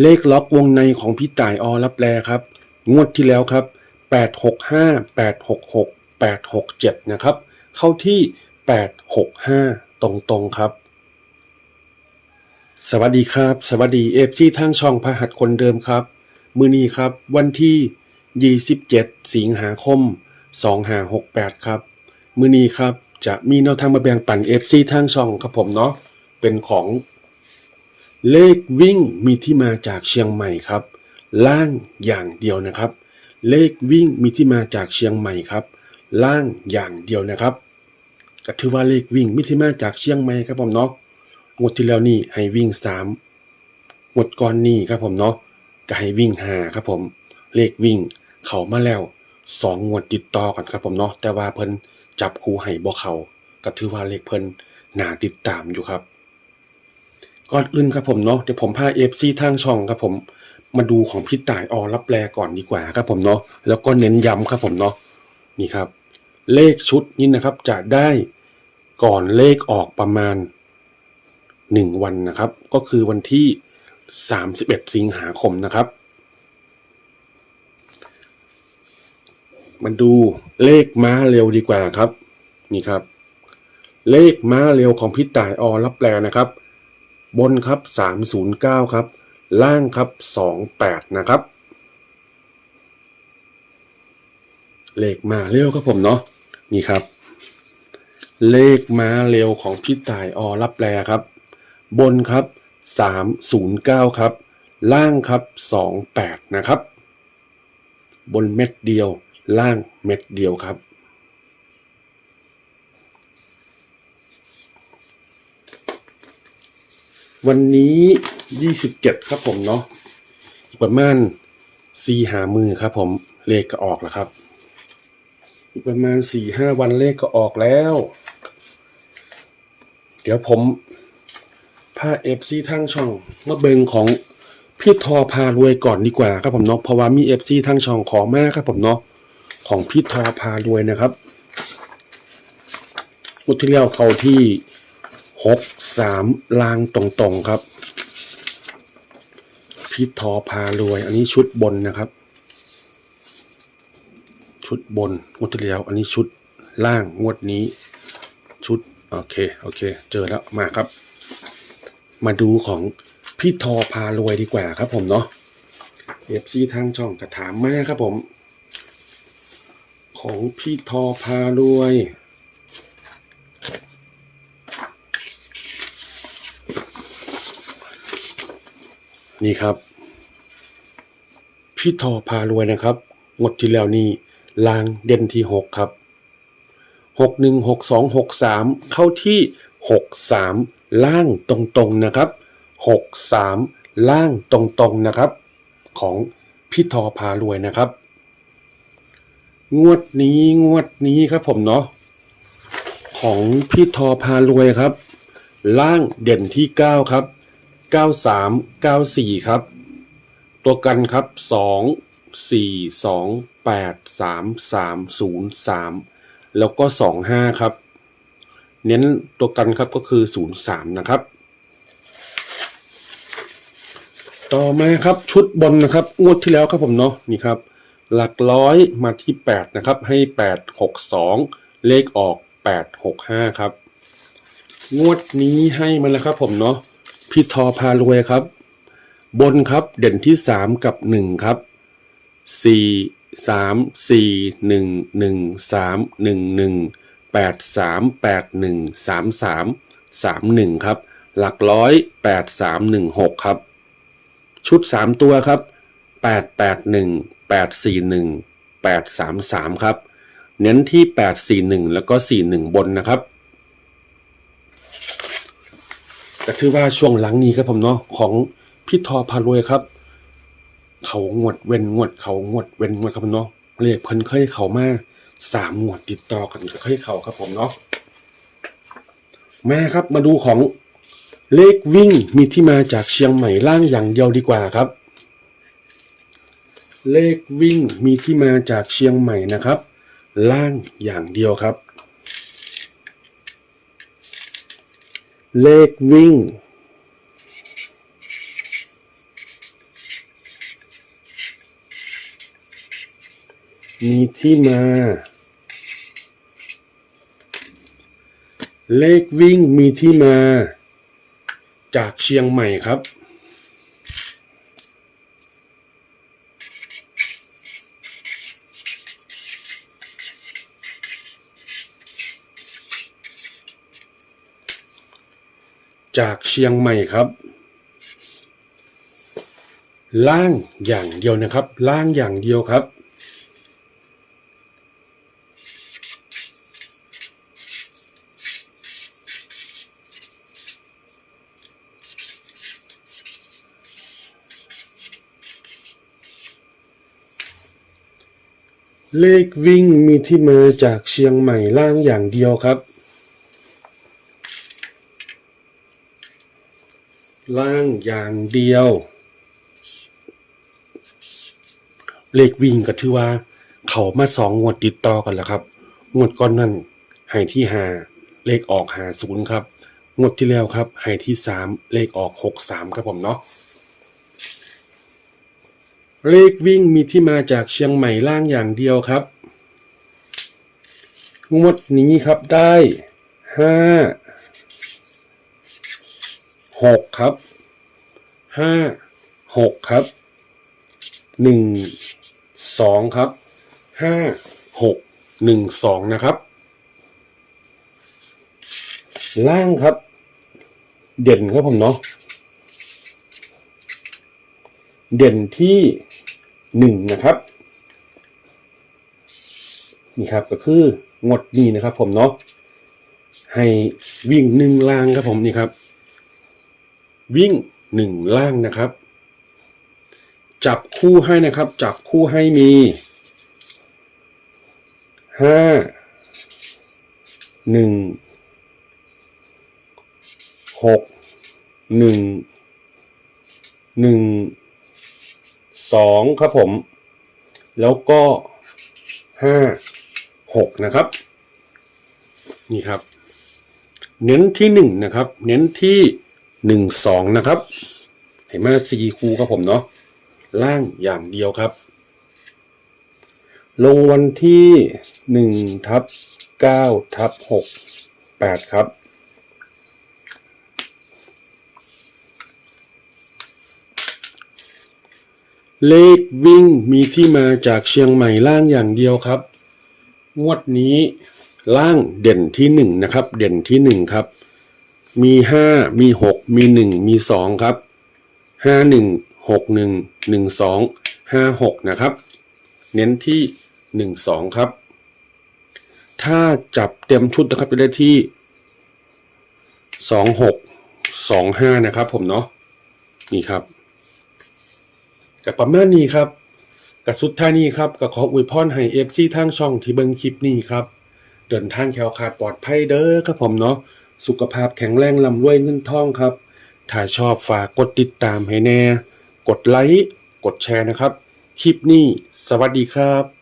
เลขล็อกวงในของพี่ต่ายอรับแลครับ งวดที่แล้วครับ 865 866 867 นะครับ เข้าที่ 865 ตรงๆครับ สวัสดีครับ สวัสดีเอฟซีทางช่องพหัสคนเดิมครับ มือนี้ครับ วันที่ 27 สิงหาคม 2568 ครับ มือนี้ครับ จะมีแนวทางมาแบ่งปันเอฟซีทางช่องครับผมเนาะ เป็นของ เลขวิ่งมีที่มาจากเชียงใหม่ครับ ล่างอย่างเดียวนะครับ เลขวิ่งมีที่มาจากเชียงใหม่ครับ ล่างอย่างเดียวนะครับก็ถือว่าเลขวิ่งมีที่มาจากเชียงใหม่ครับผมเนาะงวดที่แล้วนี่ให้วิ่งสามงวดก่อนนี่ครับผมเนาะก็ให้วิ่งหาครับผม เลขวิ่งเข้ามาแล้วสองงวดติดต่อกันครับผมเนาะแต่ว่าเพิ่นจับคู่ให้บ่เขาก็ถือว่าเลขเพิ่นน่าติดตามอยู่ครับ ก่อนอื่นครับผมเนาะเดี๋ยวผมพาเอฟซีทางช่องครับผมมาดูของพี่ต่ายอรับแปลก่อนดีกว่าครับผมเนาะแล้วก็เน้นย้ำครับผมเนาะนี่ครับ เลขชุดนี้นะครับจะได้ก่อนเลขออกประมาณ 1 วันนะครับ ก็คือวันที่ 31 สิงหาคมนะครับมาดูเลขม้าเร็วดีกว่าครับ นี่ครับ เลขม้าเร็วของพี่ต่ายอรับแปลนะครับ บนครับ 309 ครับ ล่างครับ 28 นะครับ เลขมาเร็วครับผมเนาะนี่ครับ เลขมาเร็วของพี่ต่ายอรับแปลครับ บนครับ 309 ครับ ล่างครับ 28 นะครับ บนเม็ดเดียว ล่างเม็ดเดียวครับ วันนี้27ครับผมเนาะประมาณสี่หามือครับ ผมเลขก็ออกแล้วครับประมาณสี่ห้าวันเลขก็ออกแล้ว เดี๋ยวผมพาเอฟซีทั้งช่องมาเบิงของพี่ทอพารวยก่อนดีกว่าครับผมเนาะเพราะว่ามีเอฟซีทั้งช่องขอมากครับผมเนาะของพี่ทอพารวยนะครับมุที่แล้ยวเขาที่ หกสามลางตรงๆครับ พี่ทอพารวย อันนี้ชุดบนนะครับ ชุดบนงวดที่แล้วอันนี้ชุดล่างงวดนี้ ชุด โอเค โอเค เจอแล้วมาครับ มาดูของพี่ทอพารวยดีกว่าครับผมเนาะเอฟซีทางช่องกระถามมาครับผม ของพี่ทอพารวย นี่ครับ พี่ทอพารวยนะครับงวดที่แล้วนี่ลางเด่นที่หกครับหกหนึ่งหกสองหกสามเข้าที่หกสามล่างตรงๆนะครับหกสามล่างตรงๆนะครับ ของพี่ทอพารวยนะครับ งวดนี้งวดนี้ครับผมเนาะของพี่ทอพารวยครับ ล่างเด่นที่เก้าครับ 93 94 ครับ ตัวกันครับ 2 4 2 8 3 3 0 3 แล้วก็ 25 ครับ เน้นตัวกันครับก็คือ 03 นะครับ ต่อมาครับชุดบนนะครับ งวดที่แล้วครับผมเนาะนี่ครับ หลักร้อยมาที่ 8 นะครับ ให้ 8 6 2 เลขออก 8 6 5 ครับ งวดนี้ให้มาแล้วครับผมเนาะ พี่ทอพารวยครับ บนครับเด่นที่สามกับหนึ่งครับสี่สามสี่หนึ่งหนึ่งสามหนึ่งหนึ่งแปดสามแปดหนึ่งสามสามสามหนึ่งครับ หลักร้อยแปดสามหนึ่งหกครับ ชุดสามตัวครับแปดแปดหนึ่งแปดสี่หนึ่งแปดสามสามครับ เน้นที่แปดสี่หนึ่งแล้วก็สี่หนึ่งบนนะครับ แต่ถือว่าช่วงหลังนี้ครับผมเนาะของพี่ทอพารวยครับ เขางวดเว้นงวดเขางวดเว้นงวดครับผมเนาะเลขเพิ่นเคยเข้ามาสามงวดติดต่อกันก็เคยเข้าครับผมเนาะมาครับมาดูของเลขวิ่งมีที่มาจากเชียงใหม่ล่างอย่างเดียวดีกว่าครับ เลขวิ่งมีที่มาจากเชียงใหม่นะครับ ล่างอย่างเดียวครับ เลขวิ่ง มีที่มา เลขวิ่งมีที่มา จากเชียงใหม่ครับ จากเชียงใหม่ครับ ล่างอย่างเดียวนะครับ ล่างอย่างเดียวครับ เลขวิ่งมีที่มาจากเชียงใหม่ล่างอย่างเดียวครับ ล่างอย่างเดียว เลขวิ่งก็ถือว่า เขามาสองงวดติดต่อกันแล้วครับ งวดก่อนนั่นให้ที่หาเลขออกหาศูนย์ครับ งวดที่แล้วครับให้ที่สามเลขออกหกสามครับผมเนาะเลขวิ่งมีที่มาจากเชียงใหม่ล่างอย่างเดียวครับ งวดนี้ครับได้ห้า หกครับห้าหกครับหนึ่งสองครับห้าหกหนึ่งสองนะครับ ล่างครับ เด่นครับผมเนาะเด่นที่หนึ่งนะครับนี่ครับก็คืองดนี้นะครับผมเนาะให้วิ่งหนึ่งล่างครับผมนี่ครับ วิ่งหนึ่งล่างนะครับ จับคู่ให้นะครับ จับคู่ให้มีห้าหนึ่งหกหนึ่งหนึ่งสองครับผม แล้วก็ห้าหกนะครับ นี่ครับ เน้นที่หนึ่งนะครับ เน้นที่ หนึ่งสองนะครับ เห็นไหมสี่คูครับผมเนาะล่างอย่างเดียวครับ ลงวันที่หนึ่งทับเก้าทับหกแปดครับเลขวิ่งมีที่มาจากเชียงใหม่ล่างอย่างเดียวครับ งวดนี้ล่างเด่นที่หนึ่งนะครับ เด่นที่หนึ่งครับ มีห้ามีหกมีหนึ่งมีสองครับห้าหนึ่งหกหนึ่งหนึ่งสองห้าหกนะครับ เน้นที่หนึ่งสองครับ ถ้าจับเต็มชุดนะครับจะได้ที่สองหกสองห้านะครับผมเนาะนี่ครับกับประมาณนี้ครับกับสุดท้ายนี้ครับก็ขออวยพรให้เอฟซีทางช่องที่เบิ่งคลิปนี้ครับ เดินทางแคล้วคลาดปลอดภัยเด้อครับผมเนาะ สุขภาพแข็งแรงลำรวยเงินทองครับ ถ้าชอบฝากกดติดตามให้แน่ กดไลค์ กดแชร์นะครับ คลิปนี้ สวัสดีครับ